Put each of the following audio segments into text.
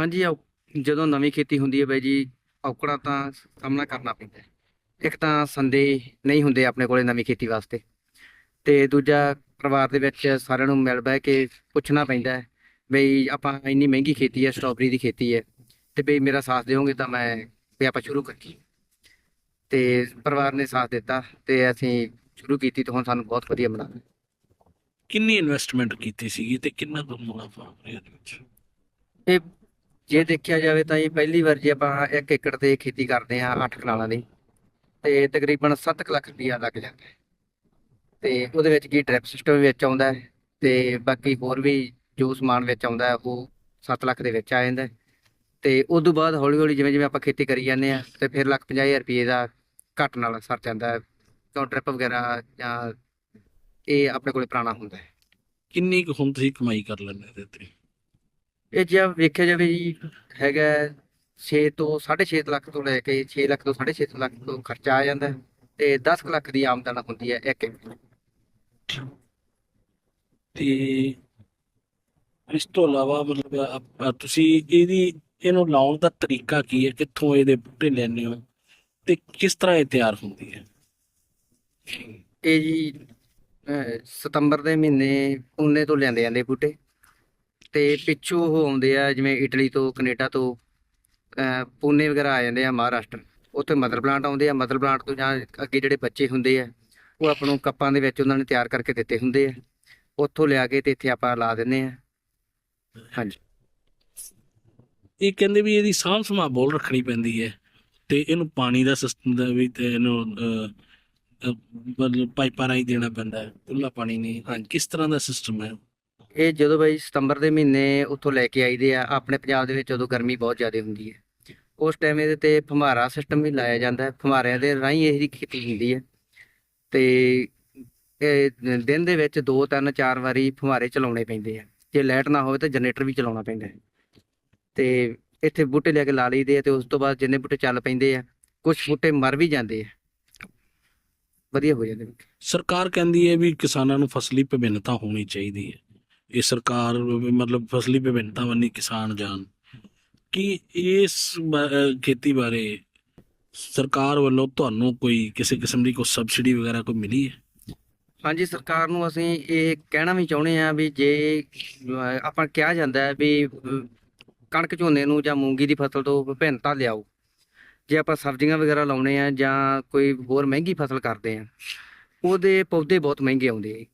ਹਾਂਜੀ ਔ- ਜਦੋਂ ਨਵੀਂ ਖੇਤੀ ਹੁੰਦੀ ਹੈ ਬਾਈ ਜੀ ਔਕੜਾਂ ਤਾਂ ਸਾਹਮਣਾ ਕਰਨਾ ਪੈਂਦਾ ਹੈ। ਇੱਕ ਤਾਂ ਸੰਦੇ ਨਹੀਂ ਹੁੰਦੇ ਆਪਣੇ ਕੋਲੇ ਨਵੀਂ ਖੇਤੀ ਵਾਸਤੇ। ਤੇ ਦੂਜਾ ਪਰਿਵਾਰ ਦੇ ਵਿੱਚ ਸਾਰਿਆਂ ਨੂੰ ਮਿਲ ਬਹਿ ਕੇ ਪੁੱਛਣਾ ਪੈਂਦਾ ਹੈ ਬਈ ਆਪਾਂ ਇੰਨੀ ਮਹਿੰਗੀ ਖੇਤੀ ਹੈ ਸਟ੍ਰਾਬੇਰੀ ਦੀ ਖੇਤੀ ਹੈ ਤੇ ਬਈ ਮੇਰਾ ਸਾਥ ਦਿਓਗੇ ਤਾਂ ਮੈਂ ਵੀ ਆਪਾਂ ਸ਼ੁਰੂ ਕਰੀਏ। ਤੇ ਪਰਿਵਾਰ ਨੇ ਸਾਥ ਦਿੱਤਾ ਤੇ ਅਸੀਂ ਸ਼ੁਰੂ ਕੀਤੀ ਤੇ ਹੁਣ ਸਾਨੂੰ ਬਹੁਤ ਵਧੀਆ ਬਣਾ ਕਿੰਨੀ ਇਨਵੈਸਟਮੈਂਟ ਕੀਤੀ ਸੀਗੀ ਤੇ ਕਿੰਨਾ ਕੁ ਮੁਨਾਫਾ ਹੋਇਆ ਇਹਦੇ ਵਿੱਚ? ਇਹ ਜੇ ਦੇਖਿਆ ਜਾਵੇ ਤਾਂ ਇਹ ਪਹਿਲੀ ਵਾਰ ਜੇ ਆਪਾਂ 1 ਏਕੜ ਤੇ ਖੇਤੀ ਕਰਦੇ ਹਾਂ 8 ਕਨਾਲਾਂ ਦੀ, ਤੇ ਤਕਰੀਬਨ 7 ਲੱਖ ਰੁਪਇਆ ਲੱਗ ਜਾਂਦਾ ਹੈ। ਤੇ ਉਹਦੇ ਵਿੱਚ ਕੀ ਡ੍ਰਿਪ ਸਿਸਟਮ ਵਿੱਚ ਆਉਂਦਾ ਹੈ, ਤੇ ਬਾਕੀ ਹੋਰ ਵੀ ਜੋ ਸਮਾਨ ਵਿੱਚ ਆਉਂਦਾ ਉਹ 7 ਲੱਖ ਦੇ ਵਿੱਚ ਆ ਜਾਂਦਾ ਤੇ ਉਸ ਤੋਂ ਬਾਅਦ ਹੌਲੀ ਹੌਲੀ ਜਿਵੇਂ ਜਿਵੇਂ ਆਪਾਂ ਖੇਤੀ ਕਰੀ ਜਾਂਦੇ ਆ ਤੇ ਫਿਰ ਲੱਖ 50000 ਰੁਪਏ ਦਾ ਘੱਟ ਨਾਲ ਸਰ ਜਾਂਦਾ ਹੈ। ਕਿਉਂ ਡ੍ਰਿਪ ਵਗੈਰਾ ਜਾਂ ਇਹ ਆਪਣੇ ਕੋਲੇ ਪੁਰਾਣਾ ਹੁੰਦਾ ਹੈ। ਕਿੰਨੀ ਕੁ ਹੁਣ ਤੁਸੀਂ ਕਮਾਈ ਕਰ ਲੈਂਦੇ ਤੇ? ਇਹ ਜੇ ਵੇਖਿਆ ਜਾਵੇ ਜੀ ਹੈਗਾ 6 ਤੋਂ 6.5 ਲੱਖ ਤੋਂ ਲੈ ਕੇ 6 ਲੱਖ ਤੋਂ 6.5 ਲੱਖ ਤੋਂ ਖਰਚਾ ਆ ਜਾਂਦਾ ਤੇ 10 ਕੁ ਲੱਖ ਦੀ ਆਮਦਨ ਹੁੰਦੀ ਹੈ ਇੱਕ ਏਕੜ। ਤੇ ਇਸ ਤੋਂ ਇਲਾਵਾ ਮਤਲਬ ਤੁਸੀਂ ਇਹਦੀ ਇਹਨੂੰ ਲਾਉਣ ਦਾ ਤਰੀਕਾ ਕੀ ਹੈ? ਕਿੱਥੋਂ ਇਹਦੇ ਬੂਟੇ ਲੈਣੇ ਹੋ? ਤੇ ਕਿਸ ਤਰ੍ਹਾਂ ਇਹ ਤਿਆਰ ਹੁੰਦੀ ਹੈ? ਇਹ ਜੀ ਸਤੰਬਰ ਦੇ ਮਹੀਨੇ ਪੂਨੇ ਤੋਂ ਲਿਆਂਦੇ ਜਾਂਦੇ ਬੂਟੇ। ਤੇ ਪਿੱਛੋਂ ਉਹ ਆਉਂਦੇ ਆ ਜਿਵੇਂ ਇਟਲੀ ਤੋਂ ਕੈਨੇਡਾ ਤੋਂ ਪੂਨੇ ਵਗੈਰਾ ਆ ਜਾਂਦੇ ਆ ਮਹਾਰਾਸ਼ਟਰ। ਉੱਥੇ ਮਦਰ ਪਲਾਂਟ ਆਉਂਦੇ ਆ ਮਦਰ ਪਲਾਂਟ ਤੋਂ ਜਾਂ ਅੱਗੇ ਜਿਹੜੇ ਬੱਚੇ ਹੁੰਦੇ ਆ ਉਹ ਆਪਾਂ ਨੂੰ ਕੱਪਾਂ ਦੇ ਵਿੱਚ ਉਹਨਾਂ ਨੇ ਤਿਆਰ ਕਰਕੇ ਦਿੱਤੇ ਹੁੰਦੇ ਆ। ਉੱਥੋਂ ਲਿਆ ਕੇ ਤੇ ਇੱਥੇ ਆਪਾਂ ਲਾ ਦਿੰਦੇ ਆ। ਹਾਂਜੀ। ਇਹ ਕਹਿੰਦੇ ਵੀ ਇਹਦੀ ਸਾਂਭ ਸੰਭਾਲ ਬਹੁਤ ਰੱਖਣੀ ਪੈਂਦੀ ਹੈ ਤੇ ਇਹਨੂੰ ਪਾਣੀ ਦਾ ਸਿਸਟਮ ਦਾ ਵੀ ਤੇ ਇਹਨੂੰ ਮਤਲਬ ਪਾਈਪਾਂ ਰਾਹੀਂ ਦੇਣਾ ਪੈਂਦਾ ਹੈ। ਖੁੱਲਾ ਪਾਣੀ ਨਹੀਂ। ਹਾਂਜੀ। ਕਿਸ ਤਰ੍ਹਾਂ ਦਾ ਸਿਸਟਮ ਹੈ? ਇਹ ਜਦੋਂ ਬਾਈ ਸਤੰਬਰ ਦੇ ਮਹੀਨੇ ਉੱਥੋਂ ਲੈ ਕੇ ਆਈਦੇ ਆ, ਆਪਣੇ ਪੰਜਾਬ ਦੇ ਵਿੱਚ ਉਦੋਂ ਗਰਮੀ ਬਹੁਤ ਜ਼ਿਆਦਾ ਹੁੰਦੀ ਹੈ। ਉਸ ਟਾਈਮ ਇਹਦੇ ਤੇ ਫੁਹਾਰਾ ਸਿਸਟਮ ਵੀ ਲਾਇਆ ਜਾਂਦਾ ਹੈ। ਫੁਹਾਰਿਆਂ ਦੇ ਰਾਹੀਂ ਇਹਦੀ ਖੇਤੀ ਹੁੰਦੀ ਹੈ। ਤੇ ਇਹ ਦਿਨ ਦੇ ਵਿੱਚ ਦੋ, ਤਿੰਨ, ਚਾਰ ਵਾਰੀ ਫੁਹਾਰੇ ਚਲਾਉਣੇ ਪੈਂਦੇ ਆ। ਜੇ ਲਾਈਟ ਨਾ ਹੋਵੇ ਤਾਂ ਜਨਰੇਟਰ ਵੀ ਚਲਾਉਣਾ ਪੈਂਦਾ ਹੈ। ਤੇ ਇੱਥੇ ਬੂਟੇ ਲੈ ਕੇ ਲਾ ਲਈਦੇ ਆ ਤੇ ਉਸ ਤੋਂ ਬਾਅਦ ਜਿੰਨੇ ਬੂਟੇ ਚੱਲ ਪੈਂਦੇ ਆ ਕੁਝ ਬੂਟੇ ਮਰ ਵੀ ਜਾਂਦੇ ਆ। ਵਧੀਆ ਹੋ ਜਾਂਦੇ ਸਰਕਾਰ ਕਹਿੰਦੀ ਹੈ ਵੀ ਕਿਸਾਨਾਂ ਨੂੰ ਫਸਲੀ ਵਿਭਿੰਨਤਾ ਹੋਣੀ ਚਾਹੀਦੀ ਹੈ। ਇਹ ਸਰਕਾਰ ਵੀ ਮਤਲਬ ਫਸਲੀ ਵਿਭਿੰਨਤਾ ਵੱਲ ਕਿਸਾਨ ਜਾਣ। ਕੀ ਇਸ ਖੇਤੀ ਬਾਰੇ ਸਰਕਾਰ ਵੱਲੋਂ ਤੁਹਾਨੂੰ ਕੋਈ ਕਿਸੇ ਕਿਸਮ ਦੀ ਕੋਈ ਸਬਸਿਡੀ ਵਗੈਰਾ ਕੋਈ ਮਿਲੀ ਹੈ? ਹਾਂਜੀ, ਸਰਕਾਰ ਨੂੰ ਅਸੀਂ ਇਹ ਕਹਿਣਾ ਵੀ ਚਾਹੁੰਦੇ ਆ ਵੀ ਜੇ ਆਪਾਂ ਕਿਹਾ ਜਾਂਦਾ ਹੈ ਵੀ ਕਣਕ ਝੋਨੇ ਨੂੰ ਜਾਂ ਮੂੰਗੀ ਦੀ ਫਸਲ ਤੋਂ ਵਿਭਿੰਨਤਾ ਲਿਆਓ। ਜੇ ਆਪਾਂ ਸਬਜ਼ੀਆਂ ਵਗੈਰਾ ਲਾਉਣੇ ਆ ਜਾਂ ਕੋਈ ਹੋਰ ਮਹਿੰਗੀ ਫਸਲ ਕਰਦੇ ਆ ਉਹਦੇ ਪੌਦੇ ਬਹੁਤ ਮਹਿੰਗੇ ਆਉਂਦੇ ਆ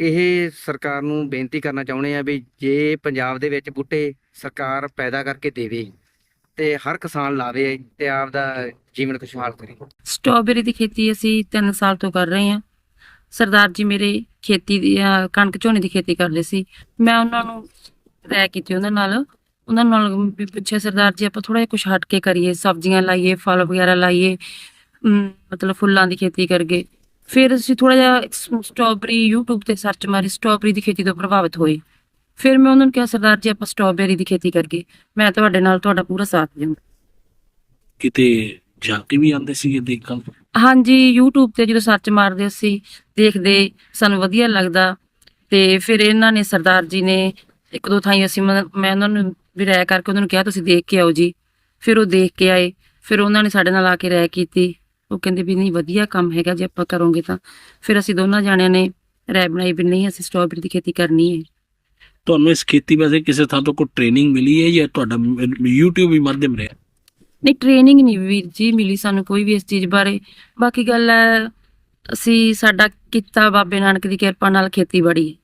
ਇਹ ਸਰਕਾਰ ਨੂੰ ਬੇਨਤੀ ਕਰਨਾ ਚਾਹੁੰਦੇ ਆ ਵੀ ਜੇ ਪੰਜਾਬ ਦੇ ਵਿੱਚ ਬੂਟੇ ਸਰਕਾਰ ਪੈਦਾ ਕਰਕੇ ਦੇਵੇ ਤੇ ਹਰ ਕਿਸਾਨ ਲਾਵੇ ਤੇ ਆਪਦਾ ਜੀਵਨ ਖੁਸ਼ਹਾਲ ਕਰੇ। ਸਟ੍ਰਾਬੇਰੀ ਦੀ ਖੇਤੀ ਅਸੀਂ 3 ਸਾਲ ਤੋਂ ਕਰ ਰਹੇ ਹਾਂ। ਸਰਦਾਰ ਜੀ ਮੇਰੇ ਖੇਤੀ ਦੀ ਕਣਕ ਝੋਨੇ ਦੀ ਖੇਤੀ ਕਰਦੇ ਸੀ। ਮੈਂ ਉਹਨਾਂ ਨੂੰ ਰਾਇ ਕੀਤੀ ਉਹਨਾਂ ਨਾਲ। ਉਹਨਾਂ ਨਾਲ ਵੀ ਪੁੱਛਿਆ, ਸਰਦਾਰ ਜੀ, ਆਪਾਂ ਥੋੜਾ ਜਿਹਾ ਕੁਝ ਹਟ ਕੇ ਕਰੀਏ, ਸਬਜ਼ੀਆਂ ਲਾਈਏ, ਫਲ ਵਗੈਰਾ ਲਾਈਏ ਮਤਲਬ ਫੁੱਲਾਂ ਦੀ ਖੇਤੀ ਕਰਗੇ ਫਿਰ ਅਸੀਂ ਥੋੜਾ ਜਿਹਾ ਸਟ੍ਰਾਬੇਰੀ YouTube ਤੇ ਸਰਚ ਮਾਰੀ ਸਟ੍ਰਾਬੇਰੀ ਦੀ ਖੇਤੀ ਤੋਂ ਪ੍ਰਭਾਵਿਤ ਹੋਏ ਫਿਰ ਮੈਂ ਉਹਨਾਂ ਨੂੰ ਕਿਹਾ ਸਰਦਾਰ ਜੀ ਆਪਾਂ ਸਟ੍ਰਾਬੇਰੀ ਦੀ ਖੇਤੀ ਕਰਗੇ ਮੈਂ ਤੁਹਾਡੇ ਨਾਲ ਤੁਹਾਡਾ ਪੂਰਾ ਸਾਥ ਦੇਵਾਂਗਾ ਕਿਤੇ ਜਾ ਕੇ ਵੀ ਆਉਂਦੇ ਸੀ ਇਹ ਦੇਖਣ? ਹਾਂਜੀ YouTube ਤੇ ਜਦੋਂ ਸਰਚ ਮਾਰਦੇ ਅਸੀਂ ਦੇਖਦੇ ਸਾਨੂੰ ਵਧੀਆ ਲੱਗਦਾ। ਤੇ ਫਿਰ ਇਹਨਾਂ ਨੇ ਸਰਦਾਰ ਜੀ ਨੇ ਇੱਕ ਦੋ ਥਾਈਂ ਅਸੀਂ ਮੈਂ ਮੈਂ ਉਹਨਾਂ ਨੂੰ ਵੀ ਰਾਇ ਕਰਕੇ ਉਹਨਾਂ ਨੂੰ ਕਿਹਾ ਤੁਸੀਂ ਦੇਖ ਕੇ ਆਓ ਜੀ। ਫਿਰ ਉਹ ਦੇਖ ਕੇ ਆਏ ਫਿਰ ਉਹਨਾਂ ਨੇ ਸਾਡੇ ਨਾਲ ਆ ਕੇ ਰਾਇ ਕੀਤੀ। ਉਹ ਕਹਿੰਦੇ ਵੀ ਨਹੀਂ ਵਧੀਆ ਕੰਮ ਹੈਗਾ ਜੇ ਆਪਾਂ ਕਰੋਗੇ ਤਾਂ। ਫਿਰ ਅਸੀਂ ਦੋਨਾਂ ਜਾਣਿਆਂ ਨੇ ਰਾਇ ਬਣਾਈ ਵੀ ਨਹੀਂ ਅਸੀਂ ਸਟ੍ਰਾਬੇਰੀ ਦੀ ਖੇਤੀ ਕਰਨੀ ਹੈ। ਤੁਹਾਨੂੰ ਇਸ ਖੇਤੀ ਵਾਸਤੇ ਕਿਸੇ ਥਾਂ ਤੋਂ ਕੋਈ ਟ੍ਰੇਨਿੰਗ ਮਿਲੀ ਹੈ ਜਾਂ ਤੁਹਾਡਾ YouTube ਹੀ ਮਾਧਿਅਮ ਰਿਹਾ ਨਹੀਂ ਟ੍ਰੇਨਿੰਗ ਨਹੀਂ ਵੀਰ ਜੀ ਮਿਲੀ ਸਾਨੂੰ ਕੋਈ ਵੀ ਇਸ ਚੀਜ਼ ਬਾਰੇ। ਬਾਕੀ ਗੱਲ ਹੈ ਅਸੀਂ ਸਾਡਾ ਕੀਤਾ ਬਾਬੇ ਨਾਨਕ ਦੀ ਕਿਰਪਾ ਨਾਲ ਖੇਤੀਬਾੜੀ।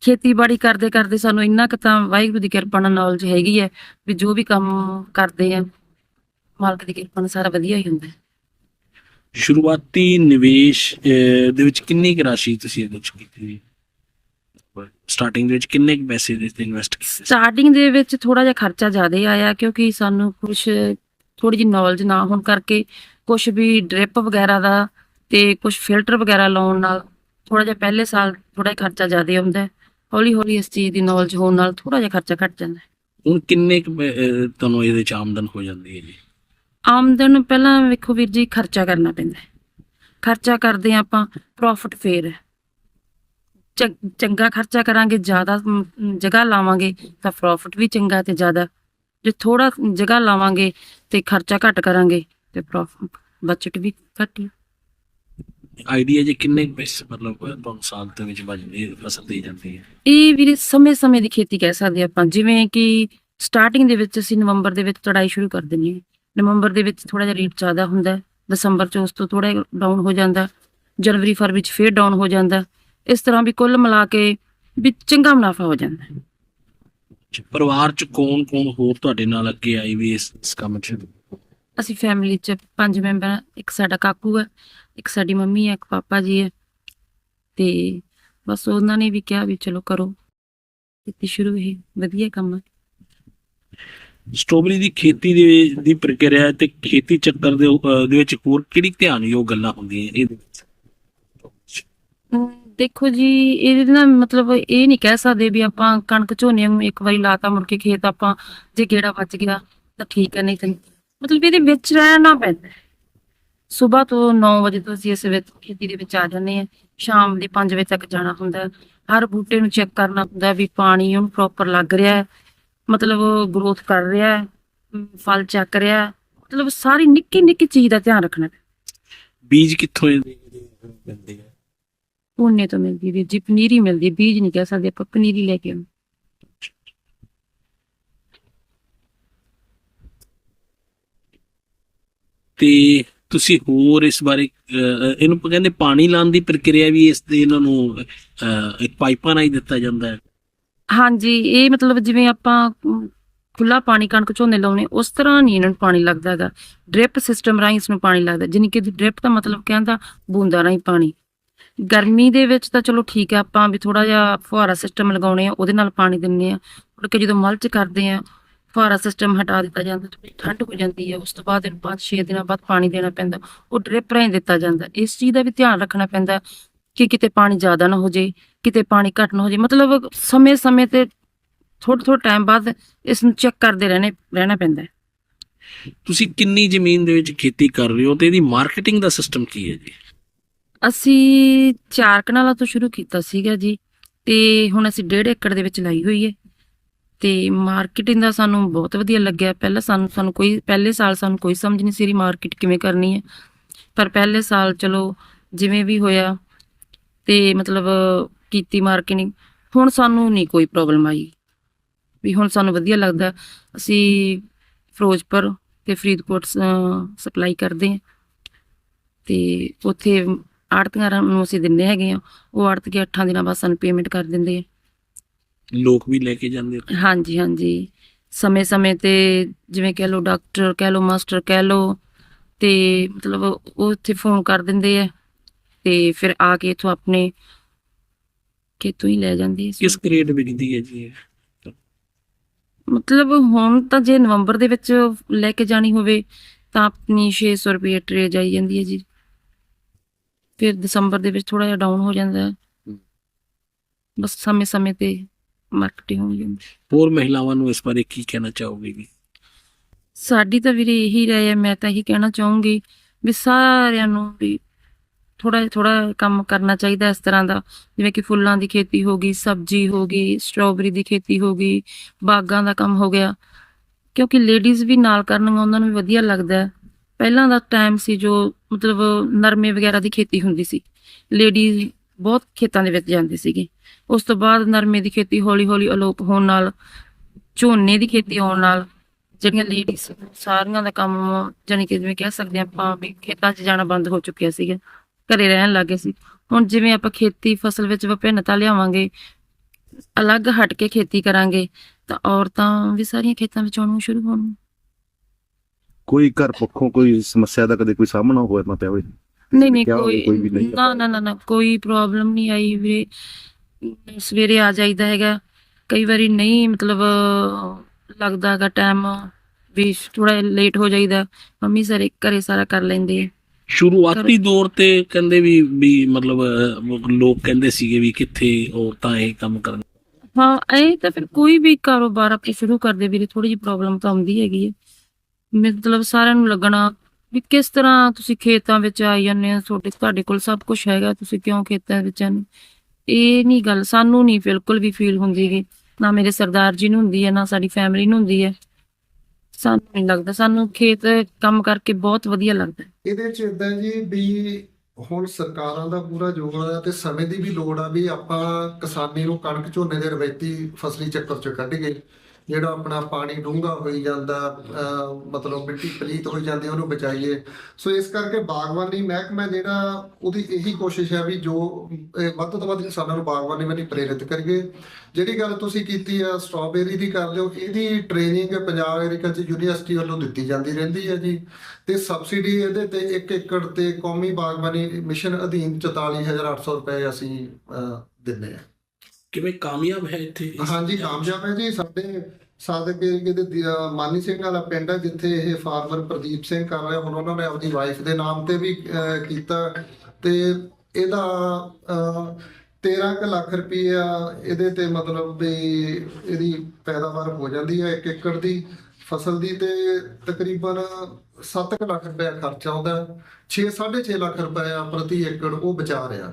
ਖੇਤੀਬਾੜੀ ਕਰਦੇ ਕਰਦੇ ਸਾਨੂੰ ਇੰਨਾ ਕੁ ਤਾਂ ਵਾਹਿਗੁਰੂ ਦੀ ਕਿਰਪਾ ਨਾਲ ਨੌਲੇਜ ਹੈਗੀ ਹੈ ਵੀ ਜੋ ਵੀ ਕੰਮ ਕਰਦੇ ਆ ਮਾਲਕ ਦੀ ਕਿਰਪਾ ਨਾਲ ਸਾਰਾ ਵਧੀਆ ਹੀ ਹੁੰਦਾ ਹੈ। ਸ਼ੁਰੂਆਤੀ ਨਿਵੇਸ਼ ਦੇ ਵਿੱਚ ਕਿੰਨੀ ਕੁ ਰਾਸ਼ੀ ਤੁਸੀਂ ਇਹਦੇ ਵਿੱਚ ਕੀਤੀ ਸੀ ਸਟਾਰਟਿੰਗ ਦੇ ਵਿੱਚ ਕਿੰਨੇ ਕੁ ਪੈਸੇ ਦੇ ਇਨਵੈਸਟ ਕੀਤੇ? ਸਟਾਰਟਿੰਗ ਦੇ ਵਿੱਚ ਥੋੜਾ ਜਿਹਾ ਖਰਚਾ ਜ਼ਿਆਦਾ ਆਇਆ ਕਿਉਂਕਿ ਸਾਨੂੰ ਕੁਝ ਥੋੜੀ ਜਿਹੀ ਨੌਲੇਜ ਨਾ ਹੋਣ ਕਰਕੇ ਕੁਝ ਵੀ ਡ੍ਰਿਪ ਵਗੈਰਾ ਦਾ ਤੇ ਕੁਝ ਫਿਲਟਰ ਵਗੈਰਾ ਲਾਉਣ ਨਾਲ ਥੋੜਾ ਜਿਹਾ ਪਹਿਲੇ ਸਾਲ ਥੋੜਾ ਜਿਹਾ ਖਰਚਾ ਜ਼ਿਆਦਾ ਆਉਂਦਾ ਹੈ। ਹੌਲੀ ਹੌਲੀ ਇਸ ਚੀਜ਼ ਦੀ ਨੌਲੇਜ ਹੋਣ ਨਾਲ ਥੋੜਾ ਜਿਹਾ ਖਰਚਾ ਘਟ ਜਾਂਦਾ ਹੈ। ਹੁਣ ਕਿੰਨੇ ਤੁਹਾਨੂੰ ਇਹਦੇ ਚ ਆਮਦਨ ਹੋ ਜਾਂਦੀ ਹੈ ਜੀ? ਆਮਦਨ ਪਹਿਲਾਂ ਵੇਖੋ ਵੀਰ ਜੀ ਖਰਚਾ ਕਰਨਾ ਪੈਂਦਾ ਹੈ। ਖਰਚਾ ਕਰਦੇ ਹਾਂ ਆਪਾਂ ਪ੍ਰੋਫਿਟ ਫੇਰ ਚੰਗਾ ਖਰਚਾ ਕਰਾਂਗੇ ਜ਼ਿਆਦਾ ਜਗ੍ਹਾ ਲਾਵਾਂਗੇ ਤਾਂ ਪ੍ਰੋਫਿਟ ਵੀ ਚੰਗਾ ਤੇ ਜ਼ਿਆਦਾ। ਜੇ ਥੋੜਾ ਜਗ੍ਹਾ ਲਾਵਾਂਗੇ ਤੇ ਖਰਚਾ ਘੱਟ ਕਰਾਂਗੇ ਤੇ ਪ੍ਰੋਫਿਟ ਬਜਟ ਵੀ ਘੱਟ ਹੀ। ਆਈਡੀਆ ਜੇ ਕਿੰਨੇ ਪੈਸੇ ਮਤਲਬ ਤੁਹਾਨੂੰ ਸਾਲ ਦੇ ਵਿੱਚ ਬਚਦੀ ਫਸਲ ਦੀ ਜਾਂਦੀ ਹੈ? ਇਹ ਵੀਰੇ ਸਮੇਂ-ਸਮੇਂ ਦੀ ਖੇਤੀ ਕਹਿ ਸਕਦੇ ਆਪਾਂ। ਜਿਵੇਂ ਕਿ ਸਟਾਰਟਿੰਗ ਦੇ ਵਿੱਚ ਅਸੀਂ ਨਵੰਬਰ ਦੇ ਵਿੱਚ ਤੜਾਈ ਸ਼ੁਰੂ ਕਰ ਦਿੰਦੇ ਹਾਂ। ਨਵੰਬਰ ਦੇ ਵਿੱਚ ਥੋੜਾ ਜਿਹਾ ਰੇਟ ਜ਼ਿਆਦਾ ਹੁੰਦਾ ਦਸੰਬਰ ਚ ਉਸ ਤੋਂ ਥੋੜਾ ਡਾਊਨ ਹੋ ਜਾਂਦਾ ਜਨਵਰੀ ਫਰਵਰੀ ਚ ਫੇਰ ਡਾਊਨ ਹੋ ਜਾਂਦਾ ਇਸ ਤਰ੍ਹਾਂ ਵੀ ਕੁੱਲ ਮਿਲਾ ਕੇ ਵੀ ਚੰਗਾ ਮੁਨਾਫਾ ਹੋ ਜਾਂਦਾ ਹੈ। ਪਰਿਵਾਰ ਚ ਕੌਣ ਕੌਣ ਹੋਰ ਤੁਹਾਡੇ ਨਾਲ ਅੱਗੇ ਆਈ ਵੀ ਇਸ ਇਸ ਕੰਮ ਚ ਅਸੀਂ ਫੈਮਿਲੀ ਚ ਪੰਜ ਮੈਂਬਰ। ਇੱਕ ਸਾਡਾ ਕਾਕੂ ਹੈ ਇੱਕ ਸਾਡੀ ਮੰਮੀ ਹੈ ਇੱਕ ਪਾਪਾ ਜੀ ਹੈ ਤੇ ਬਸ ਉਹਨਾਂ ਨੇ ਵੀ ਕਿਹਾ ਵੀ ਚਲੋ ਕਰੋ ਕੀਤੀ ਸ਼ੁਰੂ ਇਹ ਵਧੀਆ ਕੰਮ ਹੈ ਸਟ੍ਰਾਬੇਰੀ ਦੀ ਖੇਤੀ ਦੇ, ਦੀ ਪ੍ਰਕਿਰਿਆ ਤੇ ਖੇਤੀ ਚੱਕਰ ਦੇ ਦੇ ਵਿੱਚ ਹੋਰ ਕਿਹੜੀ ਧਿਆਨਯੋਗ ਗੱਲਾਂ ਹੁੰਦੀਆਂ ਇਹਦੇ ਵਿੱਚ ਦੇਖੋ। ਜੀ, ਇਹਦੇ ਨਾਲ ਮਤਲਬ ਇਹ ਨਹੀਂ ਕਹਿ ਸਕਦੇ ਵੀ ਆਪਾਂ ਕਣਕ ਝੋਨੇ ਨੂੰ ਇੱਕ ਵਾਰੀ ਲਾਤਾ, ਮੁੜ ਕੇ ਖੇਤ ਆਪਾਂ ਜੇ ਗੇੜਾ ਵੱਜ ਗਿਆ ਤਾਂ ਠੀਕ ਹੈ, ਨਹੀਂ ਤਾਂ ਮਤਲਬ ਇਹਦੇ ਵਿੱਚ ਰਹਿਣਾ ਪੈਂਦਾ ਸਵੇਰ ਤੋਂ 9 ਵਜੇ ਤੋਂ ਅਸੀਂ ਇਸ ਵਿੱਚ ਖੇਤੀ ਦੇ ਵਿੱਚ ਆ ਜਾਂਦੇ ਆ ਸ਼ਾਮ ਦੇ 5 ਵਜੇ ਤੱਕ ਜਾਣਾ ਹੁੰਦਾ ਹਰ ਬੂਟੇ ਨੂੰ ਚੈੱਕ ਕਰਨਾ ਹੁੰਦਾ ਵੀ ਪਾਣੀ ਉਹਨੂੰ ਪ੍ਰੋਪਰ ਲੱਗ ਰਿਹਾ ਹੈ। ਮਤਲਬ ਗਰੋਥ ਕਰ ਰਿਹਾ ਹੈ ਫਲ ਚੱਕ ਰਿਹਾ ਹੈ। ਮਤਲਬ ਸਾਰੀ ਨਿੱਕੀ ਨਿੱਕੀ ਚੀਜ਼ ਦਾ ਧਿਆਨ ਰੱਖਣਾ ਬੀਜ ਕਿੱਥੋਂ ਮਿਲਦੇ ਆ ਪੂਨੇ ਤੋਂ ਮਿਲਦੀ ਹੈ ਜੀ ਪਨੀਰੀ ਮਿਲਦੀ ਬੀਜ ਨਹੀਂ ਕਹਿ ਸਕਦੇ ਆਪਾਂ ਪਨੀਰੀ ਲੈ ਕੇ ਆਉਂਦੇ। ਤੇ ਤੁਸੀਂ ਹੋਰ ਇਸ ਬਾਰੇ ਅਹ, ਇਹਨੂੰ ਕਹਿੰਦੇ ਪਾਣੀ ਲਾਉਣ ਦੀ ਪ੍ਰਕਿਰਿਆ ਵੀ ਇਸ ਦੇ ਇਹਨਾਂ ਨੂੰ ਅਹ, ਇੱਕ ਪਾਈਪਾਂ ਨਾਲ ਹੀ ਦਿੱਤਾ ਜਾਂਦਾ ਹੈ। ਹਾਂਜੀ, ਇਹ ਮਤਲਬ ਜਿਵੇਂ ਆਪਾਂ ਖੁੱਲਾ ਪਾਣੀ ਕਣਕ ਝੋਨੇ ਲਾਉਣੇ ਉਸ ਤਰ੍ਹਾਂ ਨਹੀਂ ਇਹਨਾਂ ਨੂੰ ਪਾਣੀ ਲੱਗਦਾ ਹੈਗਾ। ਡ੍ਰਿਪ ਸਿਸਟਮ ਰਾਹੀਂ ਇਸ ਨੂੰ ਪਾਣੀ ਲੱਗਦਾ, ਜਾਣੀ ਕਿ ਡ੍ਰਿਪ ਦਾ ਮਤਲਬ ਕਹਿੰਦਾ ਬੂੰਦਾਂ ਰਾਹੀਂ ਪਾਣੀ। ਗਰਮੀ ਦੇ ਵਿੱਚ ਤਾਂ ਚਲੋ ਠੀਕ ਹੈ, ਆਪਾਂ ਵੀ ਥੋੜਾ ਜਿਹਾ ਫੁਹਾਰਾ ਸਿਸਟਮ ਲਗਾਉਣੇ ਆ ਉਹਦੇ ਨਾਲ ਪਾਣੀ ਦਿੰਨੇ ਆ ਮੁੜ ਕੇ ਜਦੋਂ ਮਲਚ ਕਰਦੇ ਆ ਫੁਹਾਰਾ ਸਿਸਟਮ ਹਟਾ ਦਿੱਤਾ ਜਾਂਦਾ ਥੋੜੀ ਠੰਡ ਹੋ ਜਾਂਦੀ ਹੈ, ਉਸ ਤੋਂ ਬਾਅਦ ਇਹਨੂੰ 5-6 ਦਿਨਾਂ ਬਾਅਦ ਪਾਣੀ ਦੇਣਾ ਪੈਂਦਾ, ਉਹ ਡ੍ਰਿਪ ਰਾਹੀਂ ਦਿੱਤਾ ਜਾਂਦਾ। ਇਸ ਚੀਜ਼ ਦਾ ਵੀ ਧਿਆਨ ਰੱਖਣਾ ਪੈਂਦਾ ਕਿ ਕਿਤੇ ਪਾਣੀ ਜ਼ਿਆਦਾ ਨਾ ਹੋ ਜੇ ਕਿਤੇ ਪਾਣੀ ਘੱਟ ਨਾ ਹੋ ਜੇ। ਮਤਲਬ ਸਮੇਂ-ਸਮੇਂ ਤੇ ਥੋੜਾ ਥੋੜਾ ਟਾਈਮ ਬਾਅਦ ਇਸ ਨੂੰ ਚੈੱਕ ਕਰਦੇ ਰਹਿਣੇ ਰਹਿਣਾ ਪੈਂਦਾ ਹੈ। ਤੁਸੀਂ ਕਿੰਨੀ ਜ਼ਮੀਨ ਦੇ ਵਿੱਚ ਖੇਤੀ ਕਰ ਰਹੇ ਹੋ ਤੇ ਇਹਦੀ ਮਾਰਕੀਟਿੰਗ ਦਾ ਸਿਸਟਮ ਕੀ ਹੈ ਜੀ? ਅਸੀਂ ਚਾਰ ਕਨਾਲਾਂ ਤੋਂ ਸ਼ੁਰੂ ਕੀਤਾ ਸੀਗਾ ਜੀ ਤੇ ਹੁਣ ਅਸੀਂ ਡੇਢ ਏਕੜ ਦੇ ਵਿੱਚ ਲਾਈ ਹੋਈ ਹੈ। ਤੇ ਮਾਰਕੀਟਿੰਗ ਦਾ ਸਾਨੂੰ ਬਹੁਤ ਵਧੀਆ ਲੱਗਿਆ। ਪਹਿਲਾਂ ਸਾਨੂੰ ਸਾਨੂੰ ਕੋਈ ਪਹਿਲੇ ਸਾਲ ਸਾਨੂੰ ਕੋਈ ਸਮਝ ਨਹੀਂ ਸੀ ਰਹੀ ਮਾਰਕੀਟ ਕਿਵੇਂ ਕਰਨੀ ਹੈ। ਪਰ ਪਹਿਲੇ ਸਾਲ ਚਲੋ ਜਿਵੇਂ ਵੀ ਹੋਇਆ ਤੇ ਮਤਲਬ ਕੀਤੀ ਮਾਰਕੀਟਿੰਗ ਹੁਣ ਸਾਨੂੰ ਨਹੀਂ ਕੋਈ ਪ੍ਰੋਬਲਮ ਆਈ। ਵੀ ਹੁਣ ਸਾਨੂੰ ਵਧੀਆ ਲੱਗਦਾ। ਅਸੀਂ ਫਿਰੋਜ਼ਪੁਰ ਤੇ ਫਰੀਦਕੋਟ ਸਪਲਾਈ ਕਰਦੇ ਹਾਂ। ਤੇ ਉੱਥੇ ਆੜਤੀਆਂ ਨੂੰ ਅਸੀਂ ਦਿੰਦੇ ਹੈਗੇ ਆ ਉਹ ਆੜਤ ਕੇ 8 ਦਿਨਾਂ ਬਾਅਦ ਸਾਨੂੰ ਪੇਮੈਂਟ ਕਰ ਦਿੰਦੇ ਆ। ਲੋਕ ਵੀ ਲੈ ਕੇ ਜਾਂਦੇ ਆ। ਹਾਂਜੀ ਹਾਂਜੀ। ਸਮੇਂ-ਸਮੇਂ ਤੇ ਜਿਵੇਂ ਕਹਿ ਲਓ ਡਾਕਟਰ ਕਹਿ ਲਓ ਮਾਸਟਰ ਕਹਿ ਲਓ ਤੇ ਮਤਲਬ ਉਹ ਉੱਥੇ ਫੋਨ ਕਰ ਦਿੰਦੇ ਆ। ਤੇ ਫਿਰ ਆ ਕੇ ਇਥੋਂ ਆਪਣੇ ਖੇਤੋਂ ਹੀ ਲੈ ਜਾਂਦੇ ਆ ਕਿਸ ਗ੍ਰੇਡ ਵਿਕਦੀ ਹੈ ਜੀ ਇਹ? ਮਤਲਬ ਹੁਣ ਤਾਂ ਜੇ ਨਵੰਬਰ ਦੇ ਵਿੱਚ ਲੈ ਕੇ ਜਾਣੀ ਹੋਵੇ ਤਾਂ ਆਪਣੀ 600 ਰੁਪਏ ਟਰੇ ਜਾਈ ਜਾਂਦੀ ਹੈ ਜੀ। ਫਿਰ ਦਸੰਬਰ ਦੇ ਵਿੱਚ ਥੋੜਾ ਜਿਹਾ ਡਾਊਨ ਹੋ ਜਾਂਦਾ ਹੈ। ਬਸ ਸਮੇਂ-ਸਮੇਂ ਤੇ ਮਾਰਕੀਟਿੰਗ ਹੋ ਜਾਂਦੀ ਹੈ। ਹੋਰ ਮਹਿਲਾਵਾਂ ਨੂੰ ਇਸ ਬਾਰੇ ਕੀ ਕਹਿਣਾ ਚਾਹੋਗੇ ਜੀ? ਸਾਡੀ ਤਾਂ ਵੀਰੇ ਇਹੀ ਰਾਏ ਹੈ ਮੈਂ ਤਾਂ ਇਹੀ ਕਹਿਣਾ ਚਾਹੂੰਗੀ ਵੀ ਸਾਰਿਆਂ ਨੂੰ ਵੀ ਥੋੜਾ ਥੋੜਾ ਕੰਮ ਕਰਨਾ ਚਾਹੀਦਾ ਇਸ ਤਰ੍ਹਾਂ ਦਾ। ਜਿਵੇਂ ਕਿ ਫੁੱਲਾਂ ਦੀ ਖੇਤੀ ਹੋ ਗਈ, ਸਬਜ਼ੀ ਹੋ ਗਈ ਸਟ੍ਰਾਬੇਰੀ ਦੀ ਖੇਤੀ ਹੋ ਗਈ, ਬਾਗਾਂ ਦਾ ਕੰਮ ਹੋ ਗਿਆ। ਕਿਉਂਕਿ ਲੇਡੀਜ਼ ਵੀ ਨਾਲ ਕਰਨਗੀਆਂ ਉਹਨਾਂ ਨੂੰ ਵੀ ਵਧੀਆ ਲੱਗਦਾ ਹੈ। ਪਹਿਲਾਂ ਦਾ ਟਾਈਮ ਸੀ ਜੋ ਮਤਲਬ ਨਰਮੇ ਵਗੈਰਾ ਦੀ ਖੇਤੀ ਹੁੰਦੀ ਸੀ। ਲੇਡੀਜ਼ ਬਹੁਤ ਖੇਤਾਂ ਦੇ ਵਿੱਚ ਜਾਂਦੇ ਸੀਗੇ। ਉਸ ਤੋਂ ਬਾਅਦ ਨਰਮੇ ਦੀ ਖੇਤੀ ਹੌਲੀ ਹੌਲੀ ਅਲੋਪ ਹੋਣ ਨਾਲ, ਝੋਨੇ ਦੀ ਖੇਤੀ ਆਉਣ ਨਾਲ, ਜਿਹੜੀਆਂ ਲੇਡੀਜ਼ ਸਾਰੀਆਂ ਦਾ ਕੰਮ, ਜਾਣੀ ਕਿ ਜਿਵੇਂ ਕਹਿ ਸਕਦੇ ਹਾਂ ਆਪਾਂ ਵੀ ਖੇਤਾਂ 'ਚ ਜਾਣਾ ਬੰਦ ਹੋ ਚੁੱਕਿਆ ਸੀਗਾ। ਘਰੇ ਰਹਿਣ ਲੱਗੇ ਸੀ। ਹੁਣ ਜਿਵੇਂ ਆਪਾਂ ਖੇਤੀ ਫਸਲ ਵਿੱਚ ਵਿਭਿੰਨਤਾ ਲਿਆਵਾਂਗੇ ਅਲੱਗ ਹਟ ਕੇ ਖੇਤੀ ਕਰਾਂਗੇ ਤਾਂ ਔਰਤਾਂ ਵੀ ਸਾਰੀਆਂ ਖੇਤਾਂ ਵਿੱਚ ਆਉਣੀਆਂ ਸ਼ੁਰੂ ਹੋਣਗੀਆਂ। ਕੋਈ ਘਰ ਪੱਖੋਂ ਕੋਈ ਸਮੱਸਿਆ ਦਾ ਕਦੇ ਕੋਈ ਸਾਹਮਣਾ ਹੋਇਆ ਨਾ ਪਿਆ ਹੋਵੇ? ਨਹੀਂ ਨਹੀਂ ਕੋਈ ਨਾ ਨਾ ਨਾ ਨਾ ਕੋਈ ਪ੍ਰੋਬਲਮ ਨਹੀਂ ਆਈ ਵੀਰੇ। ਸਵੇਰੇ ਆ ਜਾਈਦਾ ਹੈਗਾ। ਕਈ ਵਾਰੀ ਨਹੀਂ ਮਤਲਬ ਲੱਗਦਾਗਾ ਟਾਈਮ ਵੀ ਥੋੜਾ ਲੇਟ ਹੋ ਜਾਈਦਾ। ਮੰਮੀ ਸਾਰੇ ਘਰੇ ਸਾਰਾ ਕਰ ਲੈਂਦੇ ਸ਼ੁਰੂਆਤੀ ਦੌਰ ਤੇ ਕਹਿੰਦੇ ਵੀ ਵੀ ਮਤਲਬ ਲੋਕ ਕਹਿੰਦੇ ਸੀਗੇ ਵੀ ਕਿੱਥੇ ਔਰਤਾਂ ਇਹ ਕੰਮ ਕਰਨ। ਹਾਂ ਇਹ ਤਾਂ ਫਿਰ ਕੋਈ ਵੀ ਕਾਰੋਬਾਰ ਆਪਾਂ ਸ਼ੁਰੂ ਕਰਦੇ ਵੀਰੇ ਥੋੜੀ ਜਿਹੀ ਪ੍ਰੋਬਲਮ ਤਾਂ ਆਉਂਦੀ ਹੈਗੀ ਹੈ। ਮਤਲਬ ਸਾਰਿਆਂ ਨੂੰ ਲੱਗਣਾ ਵੀ ਕਿਸ ਤਰ੍ਹਾਂ ਤੁਸੀਂ ਖੇਤਾਂ ਵਿੱਚ ਆਈ ਜਾਂਦੇ ਹੋ ਤੁਹਾਡੇ ਤੁਹਾਡੇ ਕੋਲ ਸਭ ਕੁਝ ਹੈਗਾ ਤੁਸੀਂ ਕਿਉਂ ਖੇਤਾਂ ਵਿੱਚ ਆਨੇ ਇਹ ਨਹੀਂ ਗੱਲ ਸਾਨੂੰ ਨਹੀਂ ਬਿਲਕੁਲ ਵੀ ਫੀਲ ਹੁੰਦੀ ਗੀ ਨਾ ਮੇਰੇ ਸਰਦਾਰ ਜੀ ਨੂੰ ਹੁੰਦੀ ਹੈ ਨਾ ਸਾਡੀ ਫੈਮਿਲੀ ਨੂੰ ਹੁੰਦੀ ਹੈ। ਸਾਨੂੰ ਨਹੀਂ ਲੱਗਦਾ ਸਾਨੂੰ ਖੇਤ ਕੰਮ ਕਰਕੇ ਬਹੁਤ ਵਧੀਆ ਲੱਗਦਾ ਹੈ। ਇਹਦੇ ਚ ਇਦਾਂ ਜੀ ਵੀ ਹੁਣ ਸਰਕਾਰਾਂ ਦਾ ਪੂਰਾ ਯੋਗਦਾਨ ਹੈ ਤੇ ਸਮੇਂ ਦੀ ਵੀ ਲੋੜ ਆ ਵੀ ਆਪਾਂ ਕਿਸਾਨੀ ਨੂੰ ਕਣਕ ਝੋਨੇ ਦੇ ਰਵਾਇਤੀ ਫਸਲੀ ਚੱਕਰ ਚ ਕੱਢ ਗਏ ਜਿਹੜਾ ਆਪਣਾ ਪਾਣੀ ਡੂੰਘਾ ਹੋਈ ਜਾਂਦਾ ਮਤਲਬ ਮਿੱਟੀ ਪਲੀਤ ਹੋਈ ਜਾਂਦੀ ਉਹਨੂੰ ਬਚਾਈਏ। ਸੋ ਇਸ ਕਰਕੇ ਬਾਗਬਾਨੀ ਮਹਿਕਮਾ ਜਿਹੜਾ ਉਹਦੀ ਇਹੀ ਕੋਸ਼ਿਸ਼ ਹੈ ਵੀ ਜੋ ਵੱਧ ਤੋਂ ਵੱਧ ਕਿਸਾਨਾਂ ਨੂੰ ਬਾਗਬਾਨੀ ਵੱਲ ਪ੍ਰੇਰਿਤ ਕਰੀਏ। ਜਿਹੜੀ ਗੱਲ ਤੁਸੀਂ ਕੀਤੀ ਆ ਸਟ੍ਰਾਬੇਰੀ ਦੀ ਕਰ ਲਿਓ ਇਹਦੀ ਟ੍ਰੇਨਿੰਗ ਪੰਜਾਬ ਐਗਰੀਕਲਚਰ ਯੂਨੀਵਰਸਿਟੀ ਵੱਲੋਂ ਦਿੱਤੀ ਜਾਂਦੀ ਰਹਿੰਦੀ ਹੈ ਜੀ। ਤੇ ਸਬਸਿਡੀ ਇਹਦੇ ਤੇ 1 ਏਕੜ ਤੇ ਕੌਮੀ ਬਾਗਬਾਨੀ ਮਿਸ਼ਨ ਅਧੀਨ 44800 ਰੁਪਏ ਅਸੀਂ ਅਹ, ਦਿੰਦੇ ਆ ਕਿਵੇਂ ਕਾਮਯਾਬ ਹੈ ਇੱਥੇ ਹਾਂਜੀ ਕਾਮਯਾਬ ਹੈ ਜੀ। ਸਾਡੇ ਸਾਦਕ ਏਰੀਏ ਦੇ ਮਾਨੀ ਸਿੰਘ ਵਾਲਾ ਪਿੰਡ ਹੈ ਜਿੱਥੇ ਇਹ ਫਾਰਮਰ ਪ੍ਰਦੀਪ ਸਿੰਘ ਕਰ ਰਿਹਾ। ਹੁਣ ਉਹਨਾਂ ਨੇ ਆਪਣੀ ਵਾਈਫ ਦੇ ਨਾਮ ਤੇ ਵੀ ਕੀਤਾ ਤੇ ਇਹਦਾ ਅਹ, 13 ਕੁ ਲੱਖ ਰੁਪਈਆ ਇਹਦੇ ਤੇ ਮਤਲਬ ਵੀ ਇਹਦੀ ਪੈਦਾਵਾਰ ਹੋ ਜਾਂਦੀ ਹੈ 1 ਏਕੜ ਦੀ ਫਸਲ ਦੀ ਤੇ ਤਕਰੀਬਨ 7 ਲੱਖ ਰੁਪਏ ਖਰਚਾ ਆਉਂਦਾ। 6 6.5 ਲੱਖ ਰੁਪਏ ਪ੍ਰਤੀ ਏਕੜ ਉਹ ਬਚਾ ਰਿਹਾ।